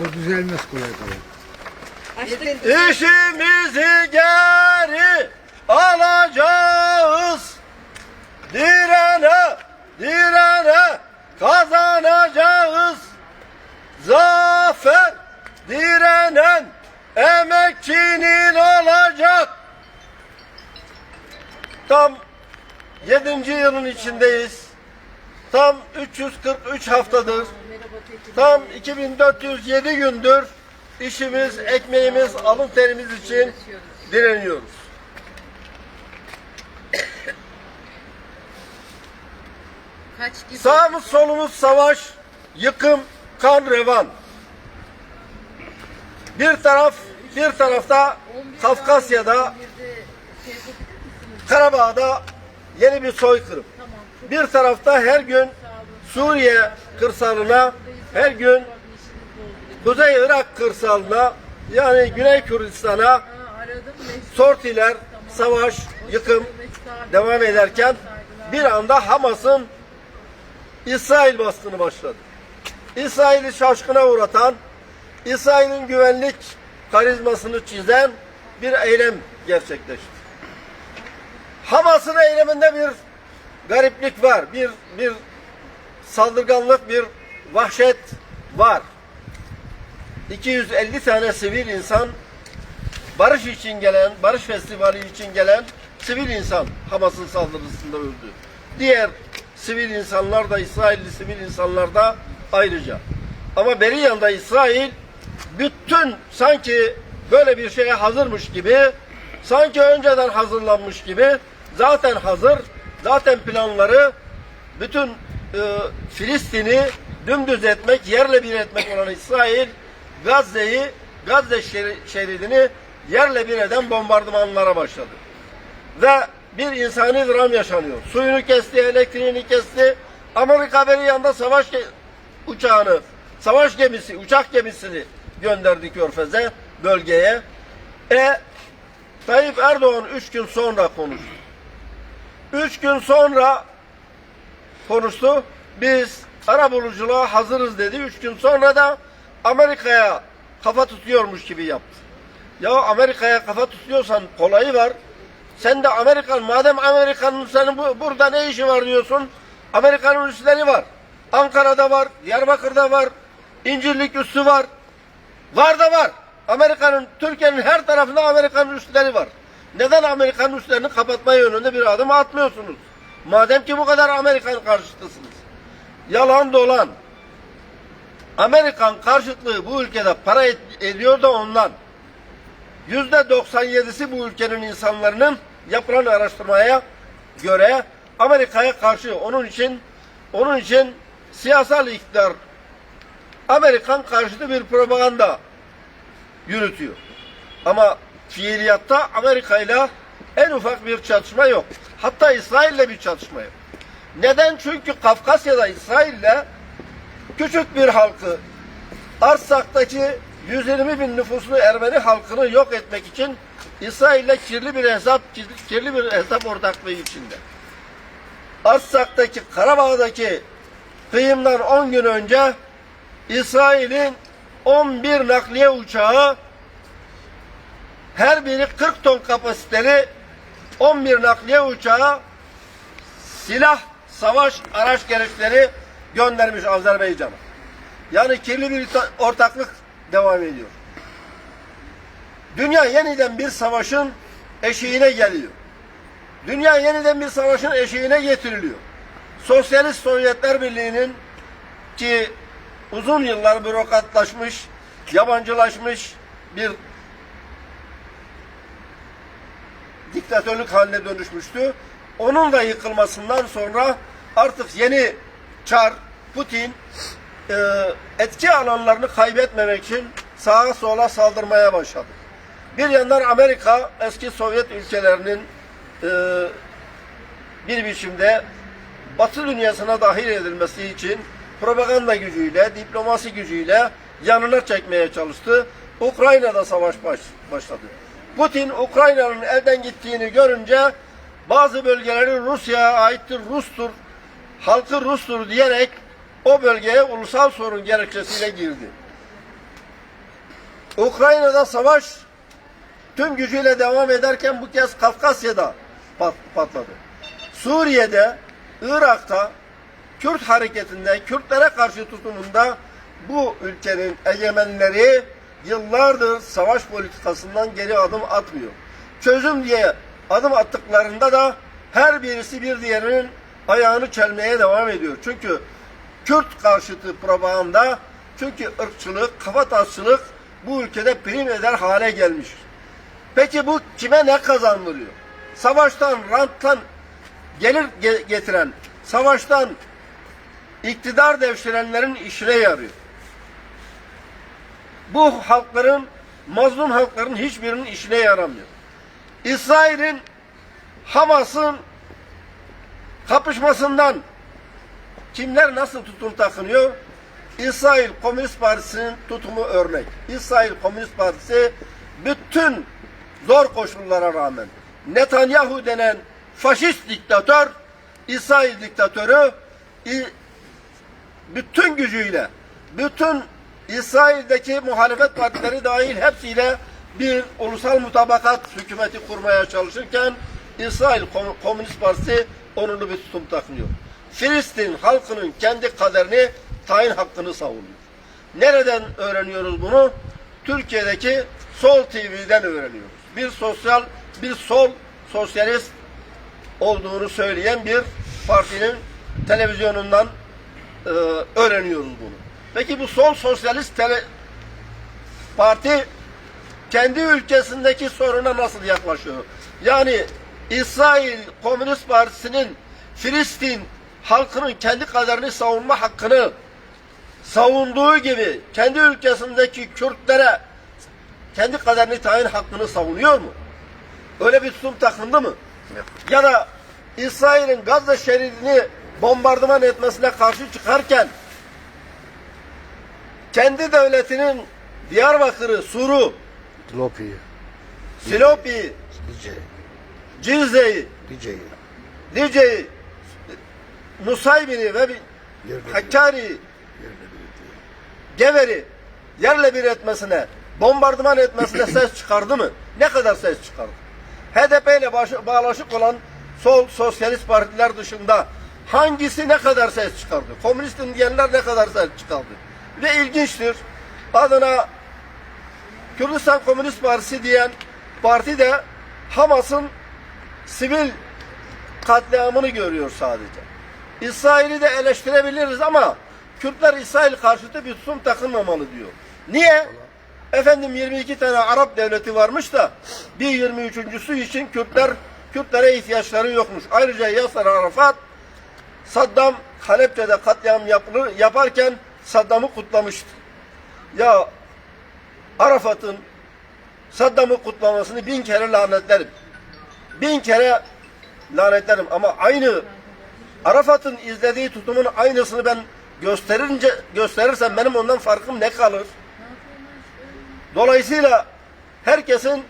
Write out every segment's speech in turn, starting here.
O düzelmez kolay kolay. İşimizi geri alacağız. Direne, direne kazanacağız. Zafer direnen emekçinin olacak. Tam 7. yılın içindeyiz. Tam 343 haftadır. Tam 2407 gündür işimiz, ekmeğimiz, alın terimiz için direniyoruz. Sağımız solumuz savaş, yıkım, kan revan. Bir taraf, bir tarafta Kafkasya'da, Karabağ'da yeni bir soykırım. Bir tarafta her gün Suriye kırsalına, her gün Kuzey Irak kırsalına, yani Güney Kürdistan'a sortiler, savaş, yıkım devam ederken bir anda Hamas'ın İsrail baskını başladı. İsrail'i şaşkına uğratan, İsrail'in güvenlik karizmasını çizen bir eylem gerçekleşti. Hamas'ın eyleminde bir gariplik var, bir bir saldırganlık, bir vahşet var. 250 tane sivil insan barış için gelen, barış festivali için gelen sivil insan Hamas'ın saldırısında öldü. Diğer sivil insanlar da İsrailli sivil insanlar da ayrıca. Ama beri yanda İsrail bütün sanki böyle bir şeye hazırmış gibi sanki önceden hazırlanmış gibi zaten hazır zaten planları bütün e, Filistin'i dümdüz etmek, yerle bir etmek olan İsrail Gazze'yi, Gazze şeri- şeridini yerle bir eden bombardımanlara başladı. Ve bir insani dram yaşanıyor. Suyunu kesti, elektriğini kesti. Amerika beri yanında savaş uçağını, savaş gemisi, uçak gemisini gönderdi Körfez'e, bölgeye. E Tayyip Erdoğan üç gün sonra konuştu. Üç gün sonra konuştu. Biz ara buluculuğa hazırız dedi. Üç gün sonra da Amerika'ya kafa tutuyormuş gibi yaptı. Ya Amerika'ya kafa tutuyorsan kolayı var. Sen de Amerikan, madem Amerikan'ın senin bu, burada ne işi var diyorsun. Amerikan'ın üsleri var. Ankara'da var, Diyarbakır'da var, İncirlik üssü var. Var da var. Amerika'nın, Türkiye'nin her tarafında Amerikan üsleri var. Neden Amerikan üslerini kapatma yönünde bir adım atmıyorsunuz? Madem ki bu kadar Amerikan karşıtısınız. Yalan dolan. Amerikan karşıtlığı bu ülkede para et- ediyor da ondan. Yüzde 97'si bu ülkenin insanların yapılan araştırmaya göre Amerika'ya karşı. Onun için onun için siyasal iktidar Amerikan karşıtı bir propaganda yürütüyor. Ama fiiliyatta Amerika ile en ufak bir çatışma yok. Hatta İsrail'le bir çatışma yok. Neden? Çünkü Kafkasya'da İsrail'le küçük bir halkı Arsak'taki 120 bin nüfuslu Ermeni halkını yok etmek için İsrail'le kirli bir hesap kirli bir hesap ortaklığı içinde. Arsak'taki Karabağ'daki kıyımdan 10 gün önce İsrail'in 11 nakliye uçağı her biri 40 ton kapasiteli 11 nakliye uçağı silah, savaş araç gereçleri göndermiş Azerbaycan'a. Yani kirli bir ta- ortaklık devam ediyor. Dünya yeniden bir savaşın eşiğine geliyor. Dünya yeniden bir savaşın eşiğine getiriliyor. Sosyalist Sovyetler Birliği'nin ki uzun yıllar bürokratlaşmış, yabancılaşmış bir diktatörlük haline dönüşmüştü. Onun da yıkılmasından sonra artık yeni çar Putin e, etki alanlarını kaybetmemek için sağa sola saldırmaya başladı. Bir yandan Amerika eski Sovyet ülkelerinin e, bir biçimde Batı dünyasına dahil edilmesi için propaganda gücüyle, diplomasi gücüyle yanına çekmeye çalıştı. Ukrayna'da savaş baş, başladı. Putin Ukrayna'nın elden gittiğini görünce bazı bölgeleri Rusya'ya aittir, Rustur, halkı Rustur diyerek o bölgeye ulusal sorun gerekçesiyle girdi. Ukrayna'da savaş tüm gücüyle devam ederken bu kez Kafkasya'da pat- patladı. Suriye'de, Irak'ta, Kürt hareketinde, Kürtlere karşı tutumunda bu ülkenin egemenleri yıllardır savaş politikasından geri adım atmıyor. Çözüm diye adım attıklarında da her birisi bir diğerinin ayağını çelmeye devam ediyor. Çünkü Kürt karşıtı propaganda, çünkü ırkçılık, kafatasçılık bu ülkede prim eder hale gelmiş. Peki bu kime ne kazandırıyor? Savaştan, ranttan gelir ge- getiren, savaştan iktidar devşirenlerin işine yarıyor. Bu halkların, mazlum halkların hiçbirinin işine yaramıyor. İsrail'in Hamas'ın kapışmasından kimler nasıl tutum takınıyor? İsrail Komünist Partisi'nin tutumu örnek. İsrail Komünist Partisi bütün zor koşullara rağmen Netanyahu denen faşist diktatör, İsrail diktatörü bütün gücüyle, bütün İsrail'deki muhalefet partileri dahil hepsiyle bir ulusal mutabakat hükümeti kurmaya çalışırken İsrail Kom- Komünist Partisi onurlu bir tutum takınıyor. Filistin halkının kendi kaderini tayin hakkını savunuyor. Nereden öğreniyoruz bunu? Türkiye'deki Sol TV'den öğreniyoruz. Bir sosyal, bir sol sosyalist olduğunu söyleyen bir partinin televizyonundan e, öğreniyoruz bunu. Peki bu sol sosyalist tele, parti kendi ülkesindeki soruna nasıl yaklaşıyor? Yani İsrail Komünist Partisi'nin Filistin halkının kendi kaderini savunma hakkını savunduğu gibi kendi ülkesindeki Kürtlere kendi kaderini tayin hakkını savunuyor mu? Öyle bir tutum takındı mı? Ya da İsrail'in Gazze şeridini bombardıman etmesine karşı çıkarken kendi devletinin Diyarbakır'ı, Sur'u, Lopi, Silopi'yi, Lice, Cizre'yi, Lice'yi, Lice'yi, Nusaybin'i ve Hakkari'yi, Gever'i yerle bir etmesine, bombardıman etmesine ses çıkardı mı? Ne kadar ses çıkardı? HDP ile bağlaşık olan sol sosyalist partiler dışında hangisi ne kadar ses çıkardı? Komünistim diyenler ne kadar ses çıkardı? Ve ilginçtir. Adına Kürdistan Komünist Partisi diyen parti de Hamas'ın sivil katliamını görüyor sadece. İsrail'i de eleştirebiliriz ama Kürtler İsrail karşıtı bir tutum takınmamalı diyor. Niye? Efendim 22 tane Arap devleti varmış da bir 23.sü için Kürtler Kürtlere ihtiyaçları yokmuş. Ayrıca Yasser Arafat Saddam Halepçe'de katliam yapılır, yaparken Saddam'ı kutlamıştı. Ya Arafat'ın Saddam'ı kutlamasını bin kere lanetlerim. Bin kere lanetlerim ama aynı Arafat'ın izlediği tutumun aynısını ben gösterince gösterirsem benim ondan farkım ne kalır? Dolayısıyla herkesin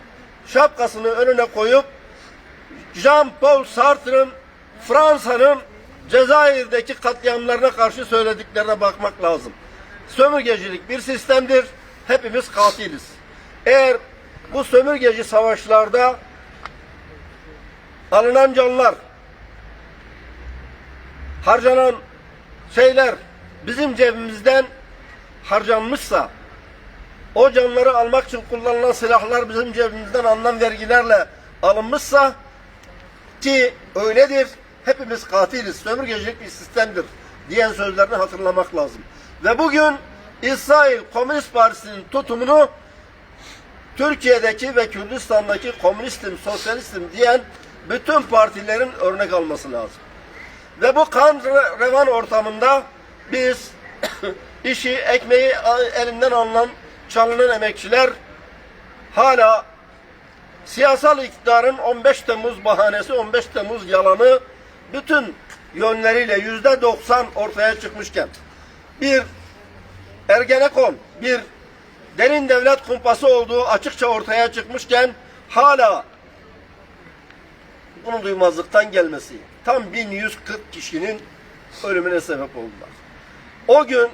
şapkasını önüne koyup Jean-Paul Sartre'ın Fransa'nın Cezayir'deki katliamlarına karşı söylediklerine bakmak lazım. Sömürgecilik bir sistemdir. Hepimiz katiliz. Eğer bu sömürgeci savaşlarda alınan canlar, harcanan şeyler bizim cebimizden harcanmışsa, o canları almak için kullanılan silahlar bizim cebimizden alınan vergilerle alınmışsa ki öyledir, hepimiz katiliz, sömürgecilik bir sistemdir diyen sözlerini hatırlamak lazım. Ve bugün İsrail Komünist Partisi'nin tutumunu Türkiye'deki ve Kürdistan'daki komünistim, sosyalistim diyen bütün partilerin örnek alması lazım. Ve bu kan re- revan ortamında biz işi, ekmeği elinden alınan, çalınan emekçiler hala siyasal iktidarın 15 Temmuz bahanesi, 15 Temmuz yalanı bütün yönleriyle yüzde 90 ortaya çıkmışken bir Ergenekon, bir derin devlet kumpası olduğu açıkça ortaya çıkmışken hala bunu duymazlıktan gelmesi tam 1140 kişinin ölümüne sebep oldular. O gün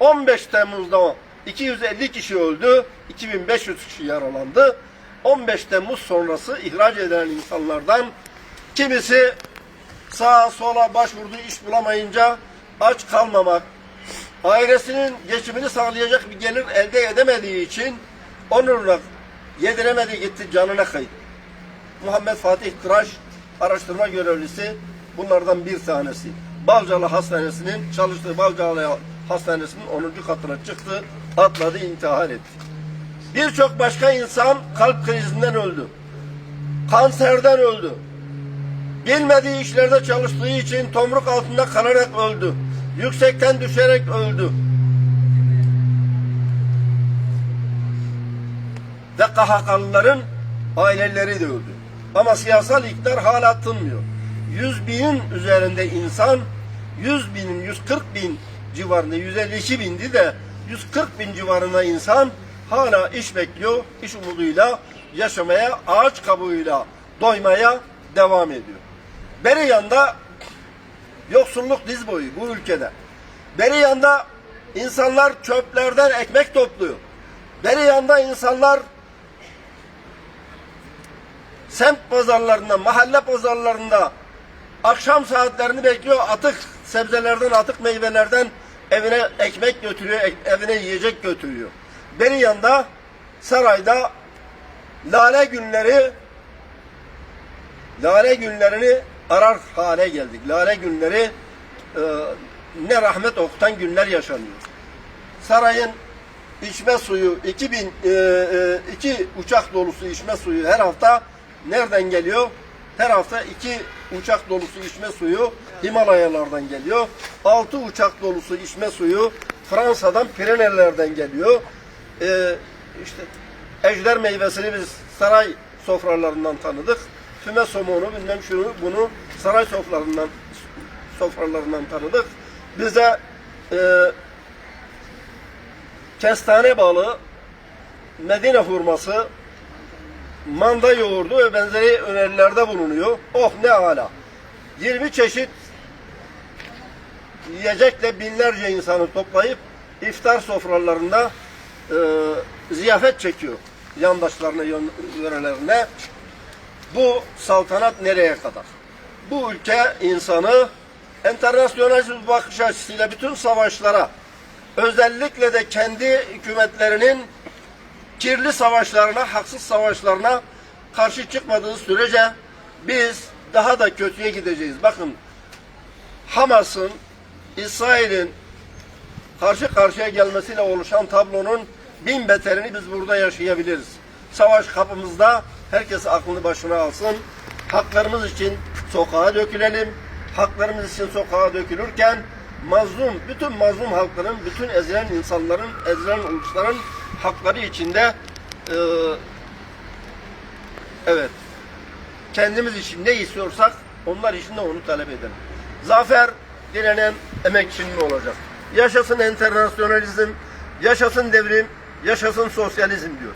15 Temmuz'da 250 kişi öldü, 2500 kişi yaralandı. 15 Temmuz sonrası ihraç edilen insanlardan kimisi sağa sola başvurdu iş bulamayınca aç kalmamak, ailesinin geçimini sağlayacak bir gelir elde edemediği için onurla yediremedi gitti canına kayıp. Muhammed Fatih Tıraş araştırma görevlisi bunlardan bir tanesi. Balcalı Hastanesi'nin çalıştığı Balcalı Hastanesi'nin 10. katına çıktı, atladı, intihar etti. Birçok başka insan kalp krizinden öldü. Kanserden öldü. Bilmediği işlerde çalıştığı için tomruk altında kalarak öldü. Yüksekten düşerek öldü. Ve KHK'lıların aileleri de öldü. Ama siyasal iktidar hala tınmıyor. 100 binin üzerinde insan, 100 binin, 140 bin civarında, 152 bindi de 140 bin civarında insan hala iş bekliyor, iş umuduyla yaşamaya, ağaç kabuğuyla doymaya devam ediyor. Beri yanda yoksulluk diz boyu bu ülkede. Beri yanda insanlar çöplerden ekmek topluyor. Beri yanda insanlar semt pazarlarında, mahalle pazarlarında akşam saatlerini bekliyor. Atık sebzelerden, atık meyvelerden evine ekmek götürüyor, evine yiyecek götürüyor. Beri yanda sarayda lale günleri lale günlerini arar hale geldik. Lale günleri e, ne rahmet okutan günler yaşanıyor. Sarayın içme suyu 2000 e, e, iki uçak dolusu içme suyu her hafta nereden geliyor? Her hafta iki uçak dolusu içme suyu Himalayalardan geliyor. Altı uçak dolusu içme suyu Fransa'dan Pirenelerden geliyor. E, işte ejder meyvesini biz saray sofralarından tanıdık. Füme somonu bilmem şunu bunu saray sofralarından sofralarından tanıdık. Bize e, kestane balı, Medine hurması, manda yoğurdu ve benzeri önerilerde bulunuyor. Oh ne ala. 20 çeşit yiyecekle binlerce insanı toplayıp iftar sofralarında e, ziyafet çekiyor yandaşlarına, yörelerine. Bu saltanat nereye kadar? Bu ülke insanı internasyonel bir bakış açısıyla bütün savaşlara özellikle de kendi hükümetlerinin kirli savaşlarına, haksız savaşlarına karşı çıkmadığı sürece biz daha da kötüye gideceğiz. Bakın Hamas'ın, İsrail'in karşı karşıya gelmesiyle oluşan tablonun bin beterini biz burada yaşayabiliriz. Savaş kapımızda herkes aklını başına alsın. Haklarımız için sokağa dökülelim. Haklarımız için sokağa dökülürken mazlum, bütün mazlum halkların, bütün ezilen insanların, ezilen ulusların hakları içinde eee evet kendimiz için ne istiyorsak onlar için de onu talep edelim. Zafer direnen emekçinin olacak. Yaşasın internasyonalizm, yaşasın devrim, yaşasın sosyalizm diyor.